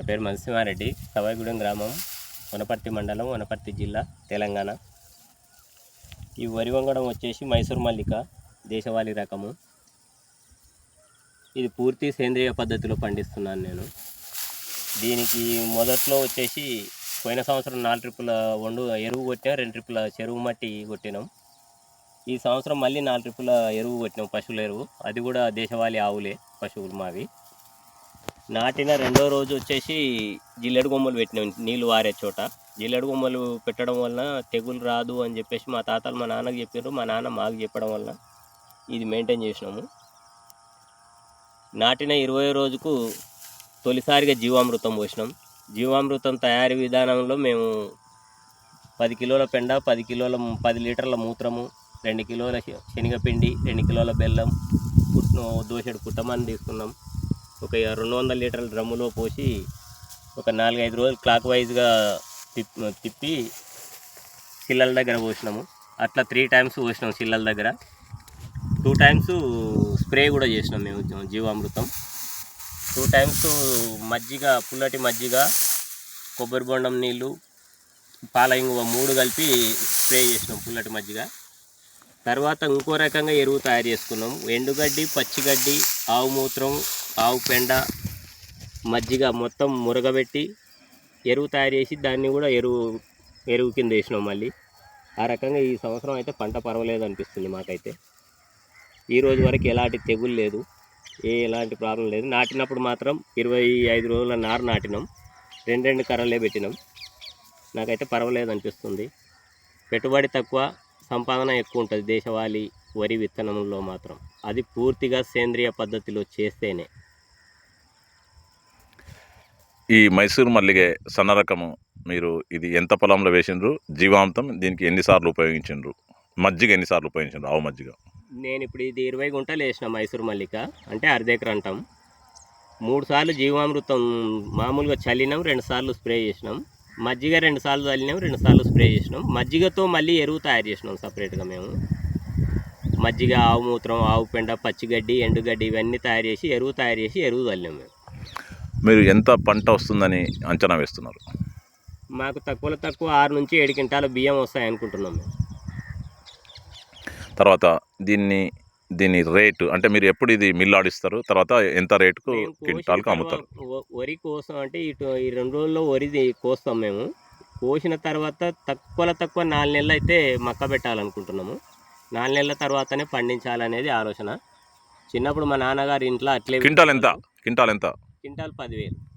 నా పేరు మనసింహారెడ్డి సవాయిగూడెం గ్రామం వనపర్తి మండలం వనపర్తి జిల్లా తెలంగాణ. ఈ వరి వంగడం వచ్చేసి మైసూర్ మల్లిక దేశవాళీ రకము. ఇది పూర్తి సేంద్రియ పద్ధతిలో పండిస్తున్నాను నేను. దీనికి మొదట్లో వచ్చేసి పోయిన సంవత్సరం నాలుగు ట్రిప్పుల వండు ఎరువు కొట్టినాం రెండు ట్రిప్పుల చెరువు మట్టి కొట్టినాం. ఈ సంవత్సరం మళ్ళీ నాలుగు ట్రిప్పుల ఎరువు కొట్టినాం పశువుల ఎరువు. అది కూడా దేశవాళీ ఆవులే పశువులు మావి. నాటిన రెండో రోజు వచ్చేసి జిల్లెడు కొమ్మలు పెట్టినాం నీళ్ళు వారే చోట. జిల్లెడు కొమ్మలు పెట్టడం వలన తెగులు రాదు అని చెప్పేసి మా తాతలు మా నాన్నకు చెప్పారు మా నాన్న మాకు చెప్పడం వలన ఇది మెయింటైన్ చేసినాము. నాటిన ఇరవై రోజుకు తొలిసారిగా జీవామృతం పోసినాం. జీవామృతం తయారీ విధానంలో మేము పది కిలోల పెండ పది కిలోల పది లీటర్ల మూత్రము రెండు కిలోల శనగపిండి రెండు కిలోల బెల్లం దోసెడు పుట్టమని తీసుకున్నాం. ఒక రెండు వందల లీటర్ల డ్రమ్ములో పోసి ఒక నాలుగైదు రోజులు క్లాక్ వైజ్గా తిప్పి తిప్పి సిల్లల దగ్గర పోసినాము. అట్లా త్రీ టైమ్స్ పోసినాం సిల్లల దగ్గర. టూ టైమ్స్ స్ప్రే కూడా చేసినాం మేము జీవామృతం. టూ టైమ్స్ మజ్జిగ పుల్లటి మజ్జిగ కొబ్బరి బొండం నీళ్ళు పాల ఇంగువ మూడు కలిపి స్ప్రే చేసినాం పుల్లటి మజ్జిగ. తర్వాత ఇంకో రకంగా ఎరువు తయారు చేసుకున్నాం. ఎండుగడ్డి పచ్చిగడ్డి ఆవు మూత్రం ఆవు పెండ మజ్జిగ మొత్తం మురగబెట్టి ఎరువు తయారు చేసి దాన్ని కూడా ఎరువు ఎరువు కింద వేసినాం మళ్ళీ. ఆ రకంగా ఈ సంవత్సరం అయితే పంట పర్వాలేదు అనిపిస్తుంది మాకైతే. ఈ రోజు వరకు ఎలాంటి తెగులు లేదు. ఏ ఎలాంటి ప్రాబ్లం లేదు. నాటినప్పుడు మాత్రం ఇరవై ఐదు రోజుల నారు నాటినాం. రెండు రెండు కర్రలే పెట్టినాం. నాకైతే పర్వాలేదు అనిపిస్తుంది. పెట్టుబడి తక్కువ సంపాదన ఎక్కువ ఉంటుంది దేశవాళీ వరి విత్తనంలో మాత్రం. అది పూర్తిగా సేంద్రియ పద్ధతిలో చేస్తేనే. ఈ మైసూర్ మల్లిగే సన్న రకము మీరు ఇది ఎంత పొలంలో వేసిండ్రు? జీవాంతం దీనికి ఎన్నిసార్లు ఉపయోగించిండ్రు? మజ్జిగ ఎన్నిసార్లు ఉపయోగించిండ్రు? ఆవు మజ్జిగ. నేను ఇప్పుడు ఇది ఇరవై గుంటలు వేసిన మైసూర్ మల్లిక అంటే అర్ధేకర్ అంటాం మూడు సార్లు జీవామృతం మామూలుగా చల్లినాం రెండు సార్లు స్ప్రే చేసినాం. మజ్జిగ రెండు సార్లు చల్లినాం రెండు సార్లు స్ప్రే చేసినాం. మజ్జిగతో మళ్ళీ ఎరువు తయారు చేసినాం సపరేట్గా మేము. మజ్జిగ ఆవు మూత్రం ఆవు పెండ పచ్చిగడ్డి ఎండుగడ్డి ఇవన్నీ తయారు చేసి ఎరువు తయారు చేసి ఎరువు చల్లినాం మేము. మీరు ఎంత పంట వస్తుందని అంచనా వేస్తున్నారు? మాకు తక్కువలో తక్కువ ఆరు నుంచి ఏడు క్వింటాల బియ్యం వస్తాయి అనుకుంటున్నాం మేము. తర్వాత దీన్ని దీని రేటు అంటే మీరు ఎప్పుడు ఇది మిల్లు ఆడిస్తారు? తర్వాత ఎంత రేటుకు క్వింటాల్కి అమ్ముతారు? వరి కోసం అంటే ఇటు ఈ రెండు రోజుల్లో వరి కోస్తాం మేము. కోసిన తర్వాత తక్కువలో తక్కువ నాలుగు నెలలు అయితే మక్క పెట్టాలనుకుంటున్నాము. నాలుగు నెలల తర్వాతనే పండించాలనేది ఆలోచన. చిన్నప్పుడు మా నాన్నగారు ఇంట్లో అట్లే క్వింటాల్ ఎంత? క్వింటాల్ ఎంత? క్వింటాల్ పదివేలు.